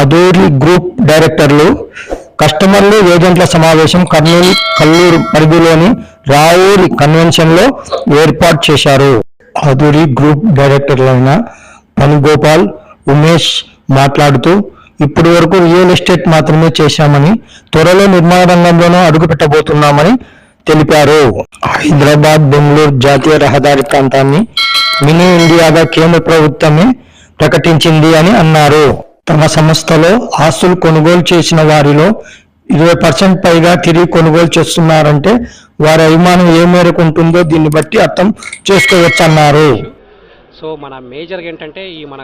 Aduri group డైరెక్టర్లు కస్టమర్లు ఏజెంట్ల సమావేశం కర్నూలు కల్లూరు పరిధిలోని రాయూరి కన్వెన్షన్లో ఏర్పాటు చేశారు. అదూరి గ్రూప్ డైరెక్టర్లైన పనిగోపాల్ ఉమేష్ మాట్లాడుతూ ఇప్పటి వరకు రియల్ ఎస్టేట్ మాత్రమే చేశామని త్వరలో నిర్మాణ రంగంలోనూ అడుగు పెట్టబోతున్నామని తెలిపారు. హైదరాబాద్ బెంగళూరు జాతీయ రహదారి ప్రాంతాన్ని మినీ ఇండియాగా కేంద్ర ప్రభుత్వమే ప్రకటించింది అని అన్నారు. తమ సంస్థలో ఆస్తులు కొనుగోలు చేసిన వారిలో ఇరవై పర్సెంట్ పైగా తిరిగి కొనుగోలు చేస్తున్నారంటే వారి అభిమానం ఏ మేరకు ఉంటుందో దీన్ని బట్టి అర్థం చేసుకోవచ్చన్నారు. సో మన మేజర్గా ఏంటంటే ఈ మన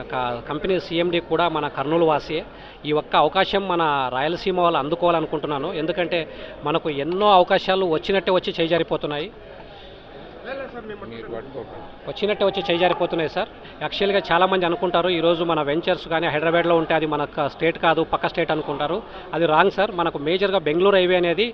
కంపెనీ సీఎండి కూడా మన కర్నూలు వాసియే ఈ ఒక్క అవకాశం మన రాయలసీమ వాళ్ళు అందుకోవాలనుకుంటున్నాను. ఎందుకంటే మనకు ఎన్నో అవకాశాలు వచ్చినట్టే వచ్చి చేజారిపోతున్నాయి. వచ్చినట్టే వచ్చి చేజారిపోతున్నాయి సార్. యాక్చువల్గా చాలామంది అనుకుంటారు ఈరోజు మన వెంచర్స్ కానీ హైదరాబాద్లో ఉంటే అది మన స్టేట్ కాదు పక్క స్టేట్ అనుకుంటారు. అది రాంగ్ సార్. మనకు మేజర్గా బెంగళూరు హైవే అనేది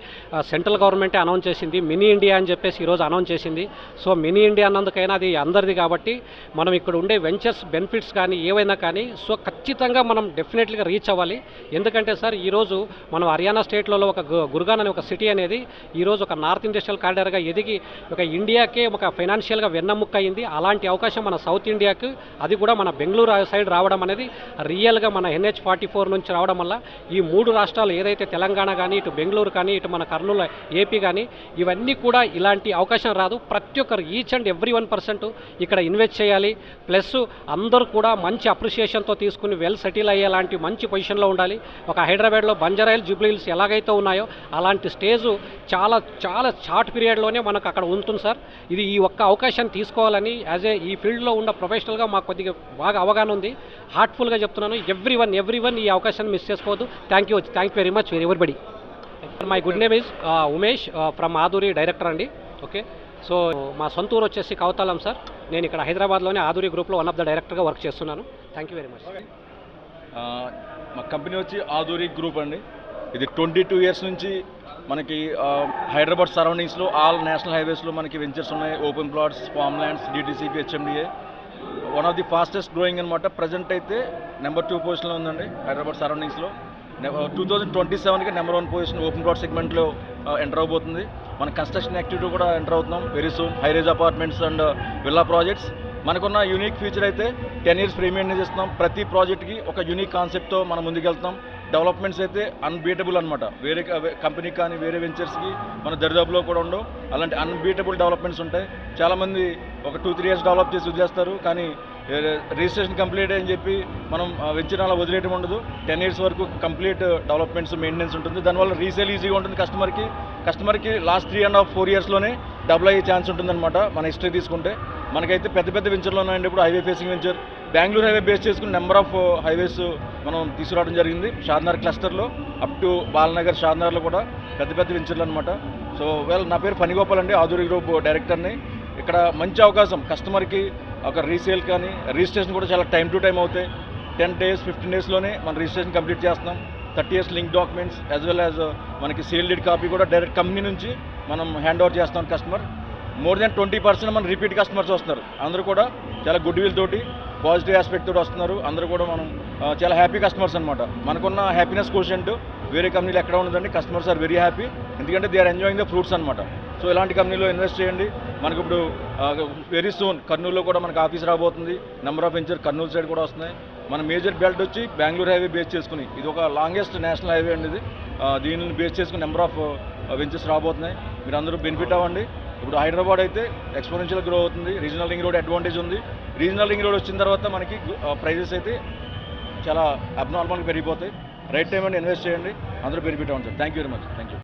సెంట్రల్ గవర్నమెంటే అనౌన్స్ చేసింది మినీ ఇండియా అని చెప్పేసి ఈరోజు అనౌన్స్ చేసింది. సో మినీ ఇండియా అన్నందుకైనా అది అందరిది కాబట్టి మనం ఇక్కడ ఉండే వెంచర్స్ బెనిఫిట్స్ కానీ ఏవైనా కానీ సో ఖచ్చితంగా మనం డెఫినెట్లీగా రీచ్ అవ్వాలి. ఎందుకంటే సార్ ఈరోజు మనం హర్యానా స్టేట్లలో ఒక గురుగాన్ గుర్గాన్ అనే ఒక సిటీ అనేది ఈరోజు ఒక నార్త్ ఇండస్ట్రియల్ కారిడార్గా ఎదిగి ఒక ఇండియాకే ఒక ఫైనాన్షియల్గా వెన్నముక్క అయింది అలాంటి అవకాశం మన సౌత్ ఇండియాకు అది కూడా మన బెంగళూరు సైడ్ రావడం అనేది రియల్గా మన ఎన్హెచ్ ఫార్టీ ఫోర్ నుంచి రావడం వల్ల ఈ మూడు రాష్ట్రాలు ఏదైతే తెలంగాణ కానీ ఇటు బెంగళూరు కానీ ఇటు మన కర్నూలు ఏపీ కానీ ఇవన్నీ కూడా ఇలాంటి అవకాశం రాదు. ప్రతి ఒక్కరు each and every one percent ఇక్కడ ఇన్వెస్ట్ చేయాలి. ప్లస్ అందరూ కూడా మంచి అప్రిషియేషన్తో తీసుకుని వెల్ సెటిల్ అయ్యేలాంటి మంచి పొజిషన్లో ఉండాలి. ఒక హైదరాబాద్లో బంజారాయిల్ జూబ్లీహిల్స్ ఎలాగైతే ఉన్నాయో అలాంటి స్టేజు చాలా చాలా షార్ట్ పీరియడ్లోనే మనకు అక్కడ ఉంటుంది సార్. ఇది ఈ ఒక్క అవకాశాన్ని తీసుకోవాలని యాజ్ ఏ ఈ ఫీల్డ్లో ఉన్న ప్రొఫెషనల్గా మాకు కొద్దిగా బాగా అవగాహన ఉంది. హార్ట్ఫుల్గా చెప్తున్నాను ఎవ్రీ వన్ ఎవ్రీ వన్ ఈ అవకాశాన్ని మిస్ చేసుకోవద్దు. Thank you thank you very much everybody my good name is Umesh from Aduri director అండి. ఓకే సో మా సొంత ఊరు వచ్చేసి కవతాలం సార్ నేను ఇక్కడ హైదరాబాద్లోనే ఆధురి గ్రూప్లో వన్ ఆఫ్ ద డైరెక్టర్గా వర్క్ చేస్తున్నాను. థ్యాంక్ యూ వెరీ మచ్ మా కంపెనీ వచ్చి ఆధురి గ్రూప్ అండి. ఇది ట్వంటీ టూ ఇయర్స్ నుంచి మనకి హైదరాబాద్ సరౌండింగ్స్లో ఆల్ నేషనల్ హైవేస్లో మనకి వెంచర్స్ ఉన్నాయి. Open plots farm lands DTCP HMDA one of the fastest growing అనమాట ప్రజెంట్ అయితే నెంబర్ టూ పొజిషన్లో ఉందండి హైదరాబాద్ సరౌండింగ్స్లో. టూ థౌజండ్ ట్వంటీ సెవెన్కి number one position open plot సెగ్మెంట్లో ఎంటర్ అవబోతుంది. మన కన్స్ట్రక్షన్ యాక్టివిటీ కూడా ఎంటర్ అవుతున్నాం. Very soon highrise apartments and villa projects మనకున్న యూనిక్ ఫీచర్ అయితే టెన్ ఇయర్స్ ప్రీమియం ఇస్తున్నాం ప్రతి ప్రాజెక్ట్కి ఒక యూనిక్ కాన్సెప్ట్తో మనం ముందుకెళ్తాం డెవలప్మెంట్స్ అయితే అన్బీటబుల్ అనమాట వేరే కంపెనీ కానీ వేరే వెంచర్స్కి మన దరిదాపులో కూడా ఉండవు. అలాంటి అన్బీటబుల్ డెవలప్మెంట్స్ ఉంటాయి. చాలామంది ఒక టూ త్రీ ఇయర్స్ డెవలప్ చేసి వదిలేస్తారు. కానీ రిజిస్ట్రేషన్ కంప్లీట్ అని చెప్పి మనం వెంచర్ అలా వదిలేయడం ఉండదు. టెన్ ఇయర్స్ వరకు కంప్లీట్ డెవలప్మెంట్స్ మెయింటెనెన్స్ ఉంటుంది. దానివల్ల రీసేల్ ఈజీగా ఉంటుంది కస్టమర్కి కస్టమర్కి last three and half four ఇయర్స్లోనే double అయ్యే ఛాన్స్ ఉంటుందన్నమాట మన హిస్టరీ తీసుకుంటే. మనకైతే పెద్ద పెద్ద వెంచర్లో ఉన్నాయండి. ఇప్పుడు highway facing venture Bengaluru highway base చేసుకుని నెంబర్ ఆఫ్ హైవేస్ మనం తీసుకురావడం జరిగింది. షాద్నగర్ క్లస్టర్లో అప్ టు బాలనగర్ షాద్నగర్లో కూడా పెద్ద పెద్ద వెంచర్లు అనమాట సో వెల్ నా పేరు ఫణిగోపాల్ అండి ఆధురి గ్రూప్ డైరెక్టర్ని. ఇక్కడ మంచి అవకాశం కస్టమర్కి ఒక రీసేల్ కానీ రిజిస్ట్రేషన్ కూడా చాలా టైం టు టైం అవుతాయి. టెన్ డేస్ ఫిఫ్టీన్ డేస్లోనే మనం రిజిస్ట్రేషన్ కంప్లీట్ చేస్తున్నాం. Thirty years link documents as well as మనకి సేల్ డీడ్ కాపీ కూడా డైరెక్ట్ కంపెనీ నుంచి మనం హ్యాండ్ ఓవర్ చేస్తాం customer. More than twenty percent మన రిపీట్ కస్టమర్స్ వస్తున్నారు. అందరూ కూడా చాలా గుడ్ విల్ తోటి పాజిటివ్ ఆస్పెక్ట్ తోటి వస్తున్నారు. అందరూ కూడా మనం చాలా హ్యాపీ కస్టమర్స్ అనమాట మనకున్న హ్యాపీనెస్ కోషెంట్ వేరే కంపెనీలు ఎక్కడ ఉండదండి. కస్టమర్స్ ఆర్ వెరీ హ్యాపీ ఎందుకంటే they are enjoying the fruits అనమాట సో ఇలాంటి కంపెనీలో ఇన్వెస్ట్ చేయండి. మనకి ఇప్పుడు వెరీ సూన్ కర్నూలులో కూడా మనకి ఆఫీస్ రాబోతుంది. Number of venture Kurnool side కూడా వస్తున్నాయి. మన మేజర్ బెల్ట్ వచ్చి బెంగళూరు హైవే బేస్ చేసుకుని ఇది ఒక లాంగెస్ట్ నేషనల్ హైవే అండి ఇది. దీనిని బేస్ చేసుకుని నెంబర్ ఆఫ్ వెంచర్స్ రాబోతున్నాయి. మీరు అందరూ బెనిఫిట్ అవ్వండి. ఇప్పుడు హైదరాబాద్ అయితే ఎక్స్పోనెన్షియల్ గ్రో అవుతుంది రీజనల్ రింగ్ రోడ్ అడ్వాంటేజ్ ఉంది. రీజనల్ రింగ్ రోడ్ వచ్చిన తర్వాత మనకి ప్రైజెస్ అయితే చాలా అబ్నార్మల్గా పెరిగిపోతాయి. రైట్ టైం అండి ఇన్వెస్ట్ చేయండి అందరూ బెనిఫిట్ అవుతుంది thank you very much thank you